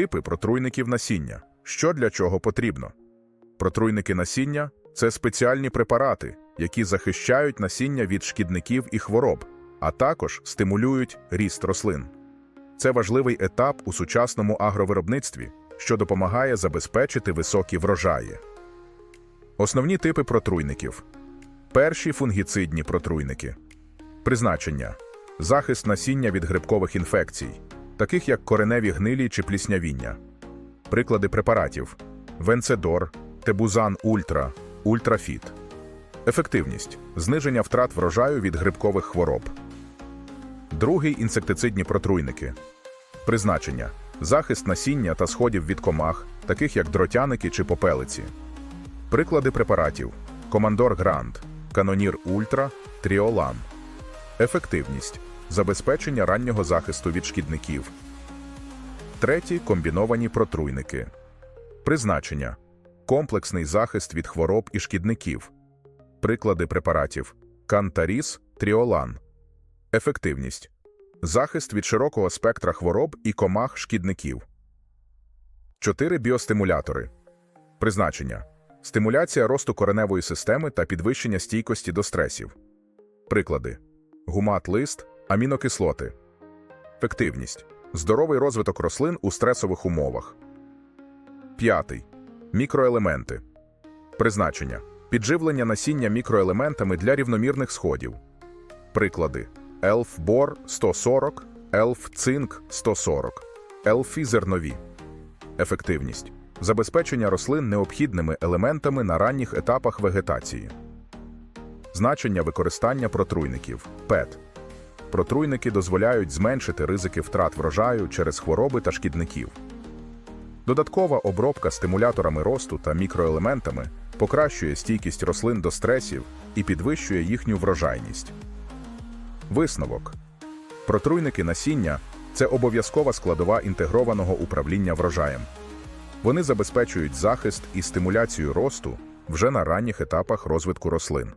Типи протруйників насіння. Що для чого потрібно? Протруйники насіння це спеціальні препарати, які захищають насіння від шкідників і хвороб, а також стимулюють ріст рослин. Це важливий етап у сучасному агровиробництві, що допомагає забезпечити високі врожаї. Основні типи протруйників. Перші фунгіцидні протруйники. Призначення: захист насіння від грибкових інфекцій, таких як кореневі гнилі чи пліснявіння. Приклади препаратів: Венцедор, Тебузан Ультра, Ультрафіт. Ефективність зниження втрат врожаю від грибкових хвороб. Другий інсектицидні протруйники. Призначення: захист насіння та сходів від комах, таких як дротяники чи попелиці. Приклади препаратів: Командор Грант, Канонір Ультра, Тріолан. Ефективність забезпечення раннього захисту від шкідників. Треті комбіновані протруйники. Призначення комплексний захист від хвороб і шкідників. Приклади препаратів: Кантаріс, Тріолан. Ефективність захист від широкого спектра хвороб і комах шкідників. 4 біостимулятори. Призначення стимуляція росту кореневої системи та підвищення стійкості до стресів. Приклади: гумат лист, амінокислоти. Ефективність здоровий розвиток рослин у стресових умовах. П'ятий. Мікроелементи. Призначення підживлення насіння мікроелементами для рівномірних сходів. Приклади: Елф Бор 140, Елф Цинк 140, Елфі зернові. Ефективність забезпечення рослин необхідними елементами на ранніх етапах вегетації. Значення використання протруйників ПЕТ. Протруйники дозволяють зменшити ризики втрат врожаю через хвороби та шкідників. Додаткова обробка стимуляторами росту та мікроелементами покращує стійкість рослин до стресів і підвищує їхню врожайність. Висновок протруйники насіння це обов'язкова складова інтегрованого управління врожаєм. Вони забезпечують захист і стимуляцію росту вже на ранніх етапах розвитку рослин.